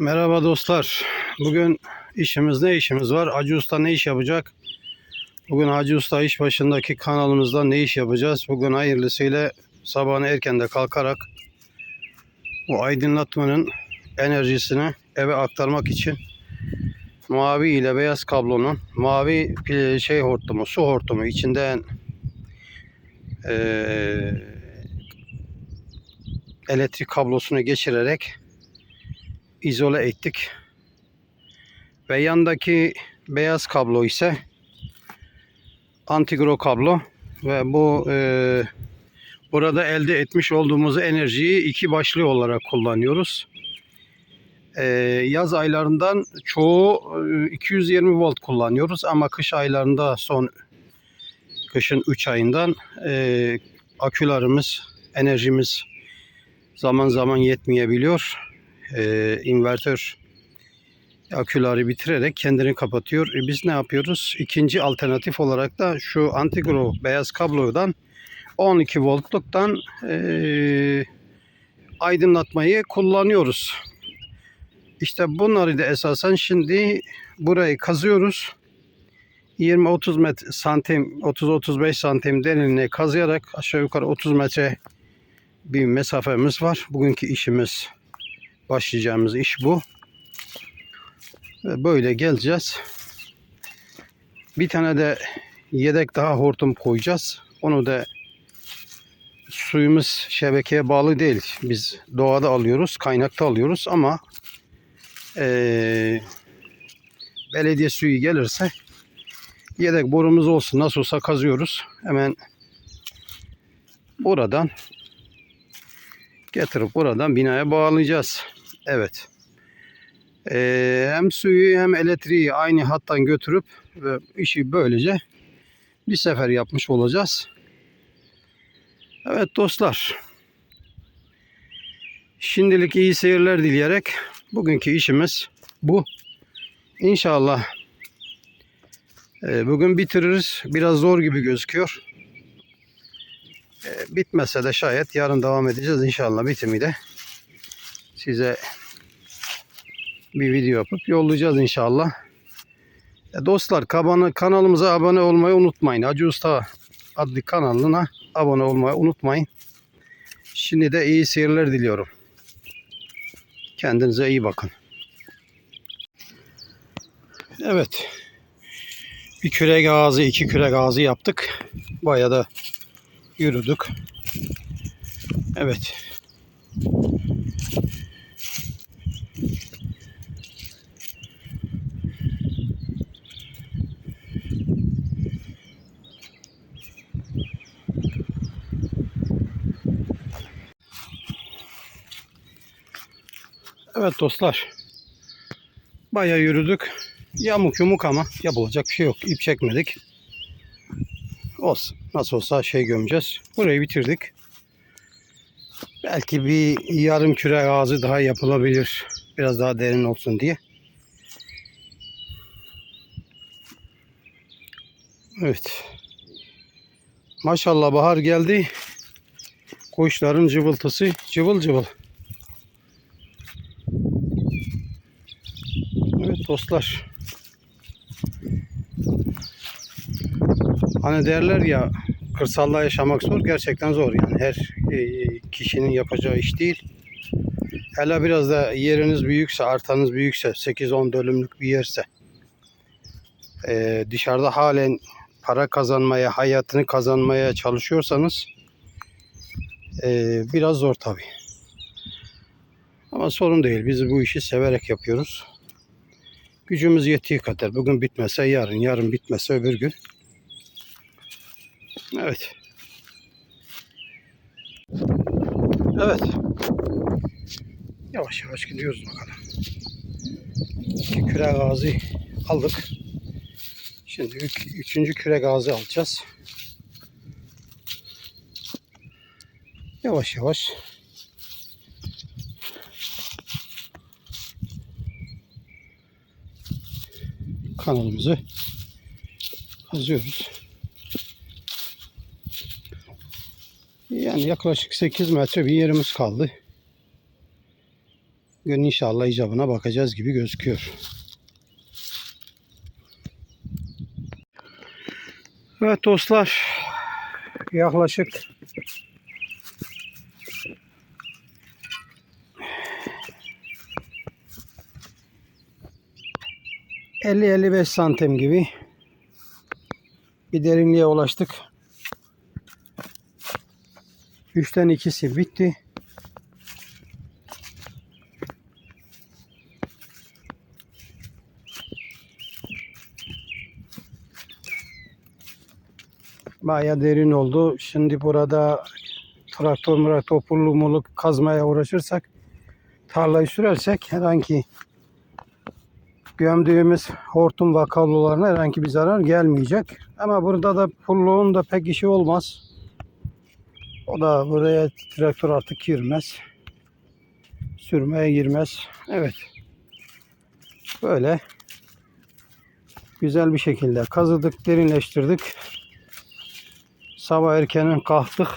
Merhaba dostlar. Bugün işimiz ne işimiz var? Hacı Usta ne iş yapacak? Bugün Hacı Usta iş başındaki kanalımızda ne iş yapacağız? Bugün hayırlısıyla sabahın erkende kalkarak bu aydınlatmanın enerjisini eve aktarmak için mavi ile beyaz kablonun mavi şey hortumu, su hortumu içinden eee, elektrik kablosunu geçirerek izole ettik. Ve yandaki beyaz kablo ise antigro kablo ve bu e, burada elde etmiş olduğumuz enerjiyi iki başlı olarak kullanıyoruz. E, yaz aylarından çoğu e, 220 volt kullanıyoruz ama kış aylarında son kışın 3 ayından e, akülerimiz, enerjimiz zaman zaman yetmeyebiliyor e, invertör aküleri bitirerek kendini kapatıyor. E, biz ne yapıyoruz? İkinci alternatif olarak da şu antigro beyaz kablodan 12 voltluktan e, aydınlatmayı kullanıyoruz. İşte bunları da esasen şimdi burayı kazıyoruz. 20-30 metre santim 30-35 santim derinliğe kazıyarak aşağı yukarı 30 metre bir mesafemiz var. Bugünkü işimiz başlayacağımız iş bu. Böyle geleceğiz. Bir tane de yedek daha hortum koyacağız. Onu da suyumuz şebekeye bağlı değil. Biz doğada alıyoruz, kaynakta alıyoruz ama eee, belediye suyu gelirse yedek borumuz olsun. Nasıl olsa kazıyoruz. Hemen buradan getirip buradan binaya bağlayacağız. Evet. Ee, hem suyu hem elektriği aynı hattan götürüp ve işi böylece bir sefer yapmış olacağız. Evet dostlar. Şimdilik iyi seyirler dileyerek bugünkü işimiz bu. İnşallah e, bugün bitiririz. Biraz zor gibi gözüküyor. E, bitmese de şayet yarın devam edeceğiz inşallah bitimiyle. Size bir video yapıp yollayacağız inşallah. Dostlar kabanı, kanalımıza abone olmayı unutmayın. Hacı Usta adlı kanalına abone olmayı unutmayın. Şimdi de iyi seyirler diliyorum. Kendinize iyi bakın. Evet. Bir kürek ağzı, iki kürek ağzı yaptık. Bayağı da yürüdük. Evet. Evet dostlar. Bayağı yürüdük. Yamuk yumuk ama yapılacak bir şey yok. İp çekmedik. Olsun. Nasıl olsa şey gömeceğiz. Burayı bitirdik. Belki bir yarım küre ağzı daha yapılabilir. Biraz daha derin olsun diye. Evet. Maşallah bahar geldi. Kuşların cıvıltısı cıvıl cıvıl. Evet dostlar. Hani derler ya kırsalda yaşamak zor. Gerçekten zor yani. Her e, kişinin yapacağı iş değil. Hele biraz da yeriniz büyükse, artanız büyükse, 8-10 dönümlük bir yerse e, dışarıda halen para kazanmaya, hayatını kazanmaya çalışıyorsanız e, biraz zor tabii. Ama sorun değil. Biz bu işi severek yapıyoruz. Gücümüz yettiği kadar. Bugün bitmese yarın, yarın bitmese öbür gün. Evet. Evet. Yavaş yavaş gidiyoruz bakalım. İki küre gazı aldık. Şimdi üç, üçüncü küre gazı alacağız. Yavaş yavaş. Kanalımızı kazıyoruz. Yani yaklaşık 8 metre bir yerimiz kaldı. gün inşallah icabına bakacağız gibi gözüküyor. Evet dostlar yaklaşık ...50-55 santim gibi... ...bir derinliğe ulaştık. Üçten ikisi bitti. Baya derin oldu. Şimdi burada traktör mıraktör pullu muluk kazmaya uğraşırsak tarlayı sürersek herhangi gömdüğümüz hortum ve kablolarına herhangi bir zarar gelmeyecek. Ama burada da pulluğun da pek işi olmaz. O da buraya traktör artık girmez. Sürmeye girmez. Evet. Böyle güzel bir şekilde kazıdık, derinleştirdik. Sabah erkenen kalktık.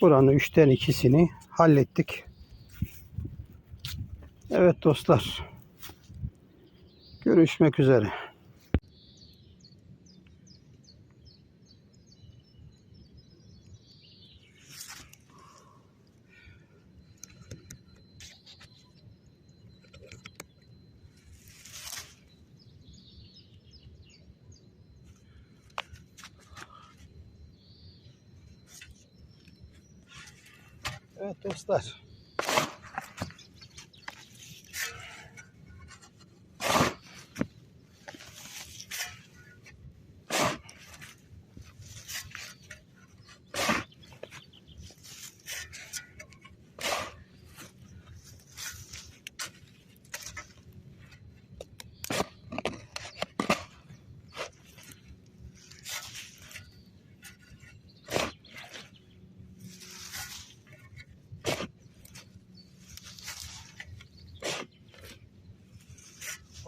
Buranın üçten ikisini hallettik. Evet dostlar. Görüşmek üzere. Evet dostlar.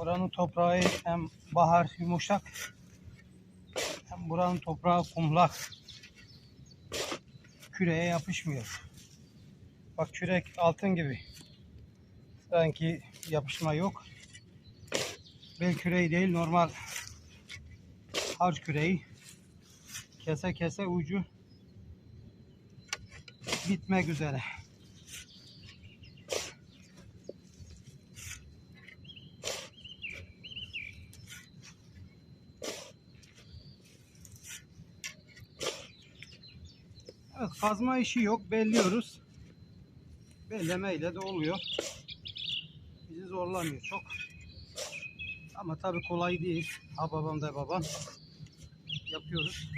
Buranın toprağı hem bahar yumuşak hem buranın toprağı kumlak. Küreğe yapışmıyor. Bak kürek altın gibi. Sanki yapışma yok. Bel küreği değil normal harç küreği. Kese kese ucu bitmek üzere. Kazma işi yok belliyoruz. Bellemeyle de oluyor. Bizi zorlamıyor çok. Ama tabii kolay değil. Ha babam da babam. Yapıyoruz.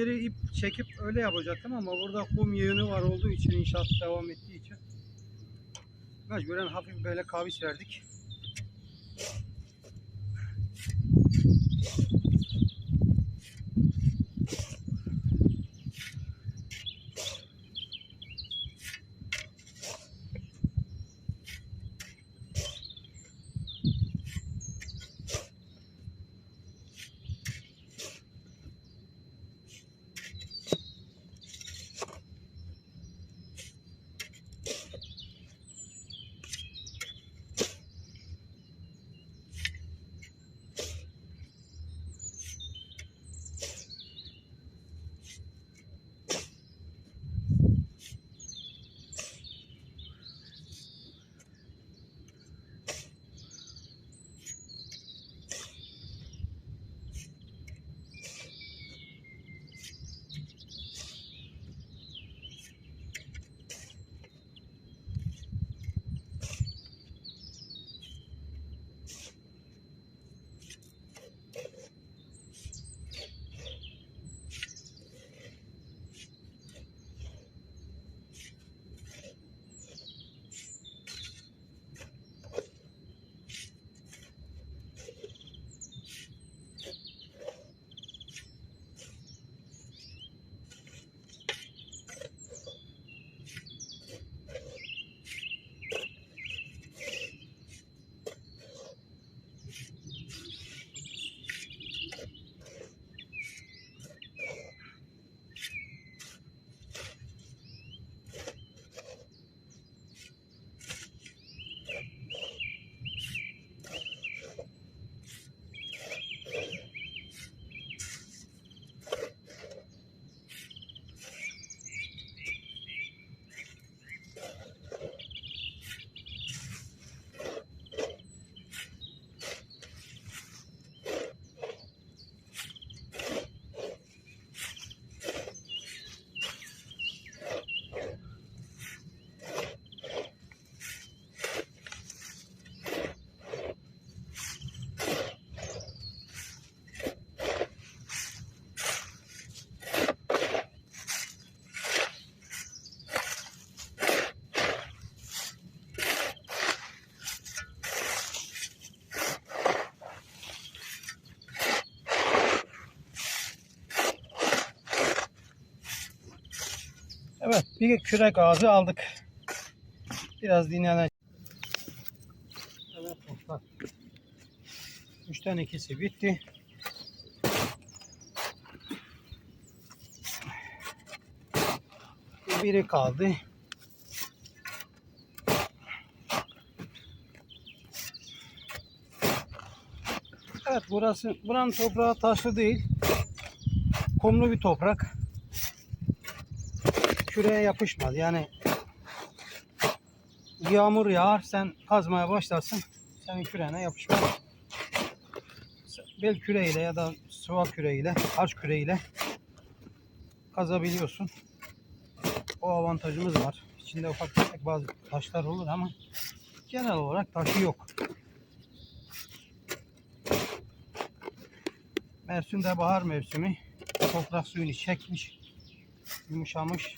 yeri ip çekip öyle yapacaktım ama burada kum yığını var olduğu için inşaat devam ettiği için mecburen hafif böyle kavis verdik. Evet bir kürek ağzı aldık. Biraz dinlenecek. Evet dostlar. Üçten ikisi bitti. Biri kaldı. Evet burası buranın toprağı taşlı değil. Kumlu bir toprak. Küreğe yapışmaz. Yani yağmur yağar sen kazmaya başlarsın senin küreğine yapışmaz. Bel küreğiyle ya da sıva küreğiyle, harç küreğiyle kazabiliyorsun. O avantajımız var. İçinde ufak tefek bazı taşlar olur ama genel olarak taşı yok. Mevsimde bahar mevsimi. Toprak suyunu çekmiş. Yumuşamış.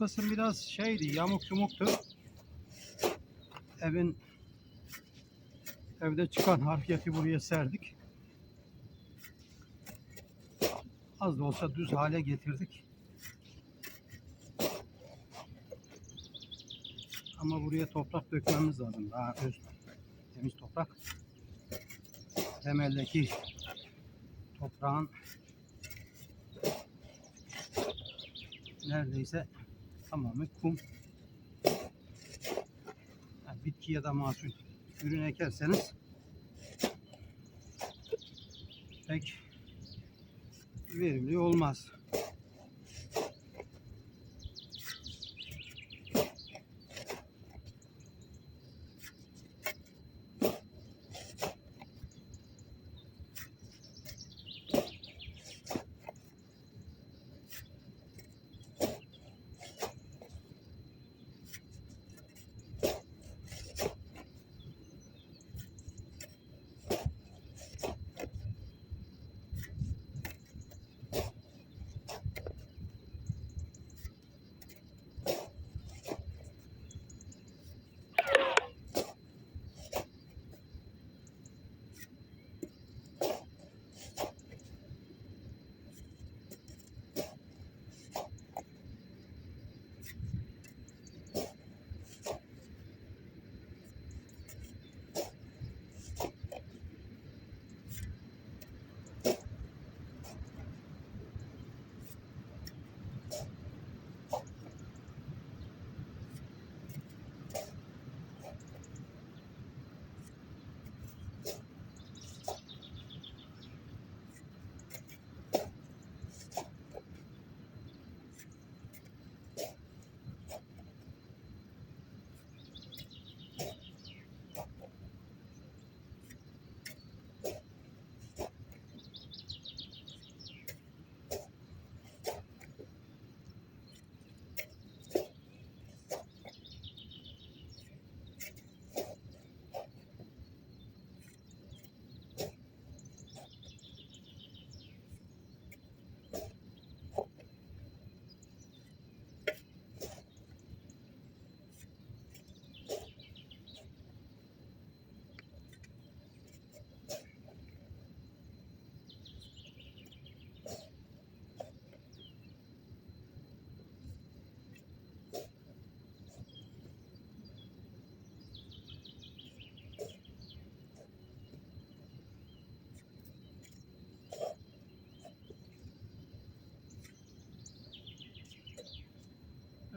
Bu kısım biraz şeydi, yamuk yumuktu. Evin evde çıkan harfiyatı buraya serdik. Az da olsa düz hale getirdik. Ama buraya toprak dökmemiz lazım. Daha öz, temiz toprak. Temeldeki toprağın neredeyse tamamı kum. Yani bitki ya da mahsul ürün ekerseniz pek verimli olmaz.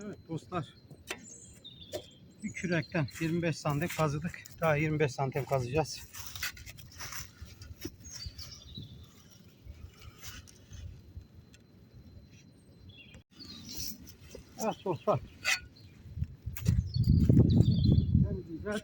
Evet dostlar. Bir kürekten 25 santim kazıdık. Daha 25 santim kazacağız. Evet dostlar. En güzel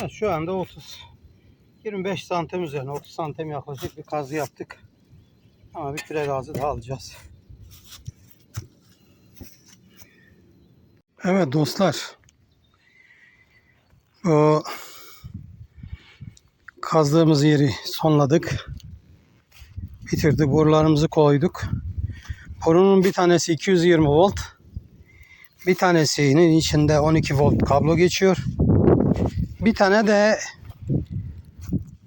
Evet, şu anda 30 25 santim üzerine 30 santim yaklaşık bir kazı yaptık. Ama bir küre gazı daha alacağız. Evet dostlar. Bu kazdığımız yeri sonladık. Bitirdik. Borularımızı koyduk. Borunun bir tanesi 220 volt. Bir tanesinin içinde 12 volt kablo geçiyor. Bir tane de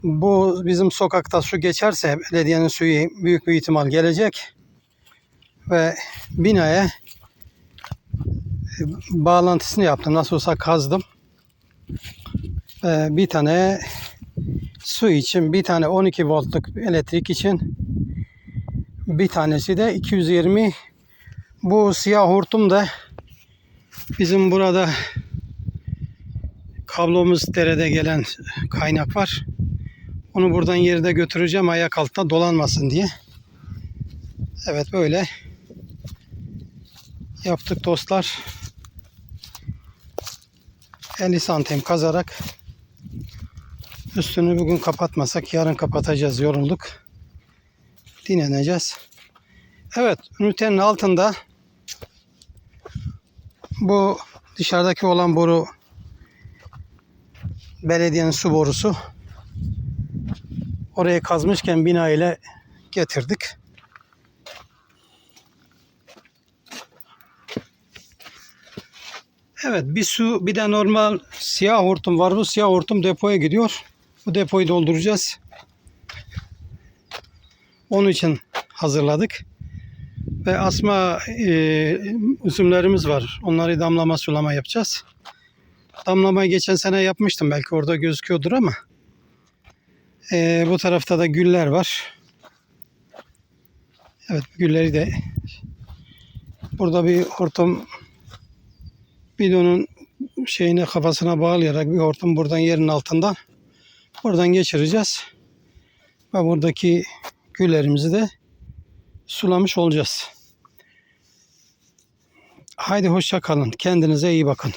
bu bizim sokakta su geçerse belediyenin suyu büyük bir ihtimal gelecek ve binaya e, bağlantısını yaptım. Nasıl olsa kazdım. Ve bir tane su için, bir tane 12 voltluk elektrik için, bir tanesi de 220. Bu siyah hortum da bizim burada kablomuz derede gelen kaynak var. Onu buradan yerde götüreceğim ayak altına dolanmasın diye. Evet böyle yaptık dostlar. 50 santim kazarak üstünü bugün kapatmasak yarın kapatacağız yorulduk. Dinleneceğiz. Evet ünitenin altında bu dışarıdaki olan boru belediyenin su borusu. Oraya kazmışken bina ile getirdik. Evet bir su bir de normal siyah hortum var. Bu siyah hortum depoya gidiyor. Bu depoyu dolduracağız. Onun için hazırladık. Ve asma e, üzümlerimiz var. Onları damlama sulama yapacağız. Damlamayı geçen sene yapmıştım. Belki orada gözüküyordur ama. E, bu tarafta da güller var. Evet gülleri de burada bir hortum bidonun şeyine kafasına bağlayarak bir hortum buradan yerin altından buradan geçireceğiz. Ve buradaki güllerimizi de sulamış olacağız. Haydi hoşça kalın. Kendinize iyi bakın.